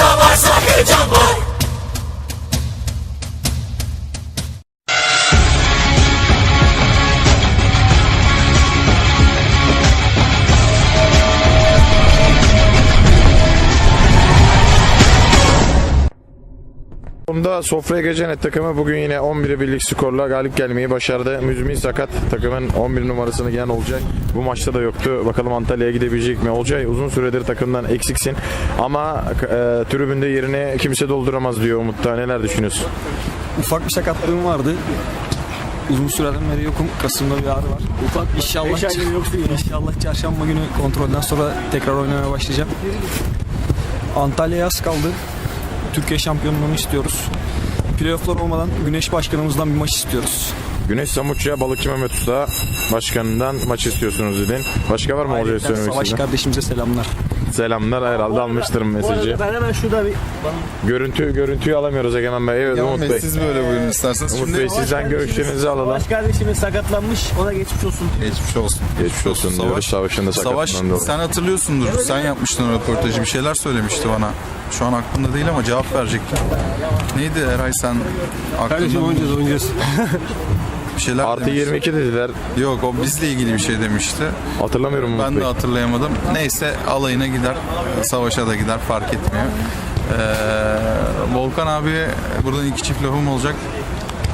মুর্দাবাদ শাহে জামাত Bunda Sofraya Gecenet takımı bugün yine 11'e birlik skorla galip gelmeyi başardı. Müzmin sakat takımın 11 numarasını giyen Olcay. Bu maçta da yoktu. Bakalım Antalya'ya gidebilecek mi? Olcay uzun süredir takımdan eksiksin. Ama e, tribünde yerini kimse dolduramaz diyor Umut'ta. Neler düşünüyorsun? Ufak bir sakatlığım vardı. Uzun süreden beri yokum. Kasım'da bir ağrı var. Ufak inşallah, inşallah çarşamba günü kontrolden sonra tekrar oynamaya başlayacağım. Antalya'ya az kaldı. Türkiye şampiyonluğunu istiyoruz. Playoff'lar olmadan Güneş Başkanımızdan bir maç istiyoruz. Güneş Samutçu'ya Balıkçı Mehmet Usta başkanından maç istiyorsunuz dedin. Başka var mı Olcay Ayrıca söylemek Savaş istediğin? kardeşimize selamlar. Selamlar herhalde almıştır mesajı. Ben hemen şurada bir Görüntü, görüntüyü alamıyoruz Egemen Bey. Evet Umut Bey, siz böyle buyurun isterseniz. Umut Şimdi Bey sizden görüşlerinizi alalım. baş kardeşimiz sakatlanmış. Ona geçmiş olsun. geçmiş olsun. Geçmiş olsun diyoruz. Savaşında Savaş sakatlanan dolayı. sen hatırlıyorsundur. Sen yapmıştın röportajı. Bir şeyler söylemişti bana. Şu an aklımda değil ama cevap verecektim. Neydi Eray sen aklında oynayacağız oynayacağız. Bir şeyler Artı demişti. 22 dediler. Yok o bizle ilgili bir şey demişti. Hatırlamıyorum Ben de hatırlayamadım. Neyse alayına gider. Savaşa da gider fark etmiyor. Ee, Volkan abiye buradan iki çift lafım olacak.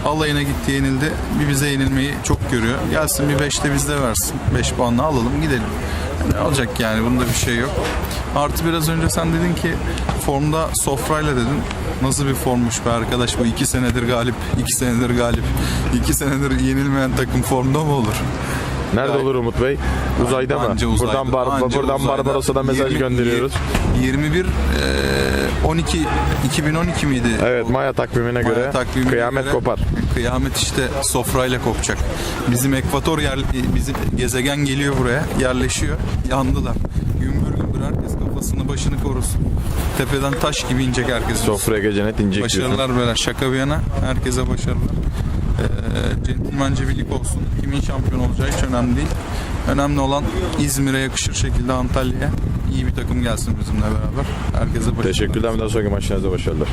Alayına gitti yenildi. Bir bize yenilmeyi çok görüyor. Gelsin bir beşte bizde versin. Beş puanla alalım gidelim. Ne olacak yani bunda bir şey yok. Artı biraz önce sen dedin ki formda sofrayla dedin. Nasıl bir formmuş be arkadaş bu iki senedir galip, iki senedir galip, iki senedir yenilmeyen takım formda mı olur? Nerede olur Umut Bey? Uzayda mı? Anca uzayda, buradan Bar anca buradan uzayda. Mesaj 20 gönderiyoruz. 21 eee, 12 2012 miydi? Evet Maya takvimine Maya göre takvimine kıyamet göre kopar. Kıyamet işte sofrayla kopacak. Bizim ekvator yer bizim gezegen geliyor buraya, yerleşiyor. Yandılar. Gümbür gümbür herkes başını korusun. Tepeden taş gibi inecek herkes. Sofraya gecenet inecek diyorsun. Başarılar böyle şaka bir yana herkese başarılar. Ee, centilmence birlik olsun. Kimin şampiyon olacağı hiç önemli değil. Önemli olan İzmir'e yakışır şekilde Antalya'ya iyi bir takım gelsin bizimle beraber. Herkese başarılar. Teşekkürler. Bir daha sonraki maçlarınızda başarılar.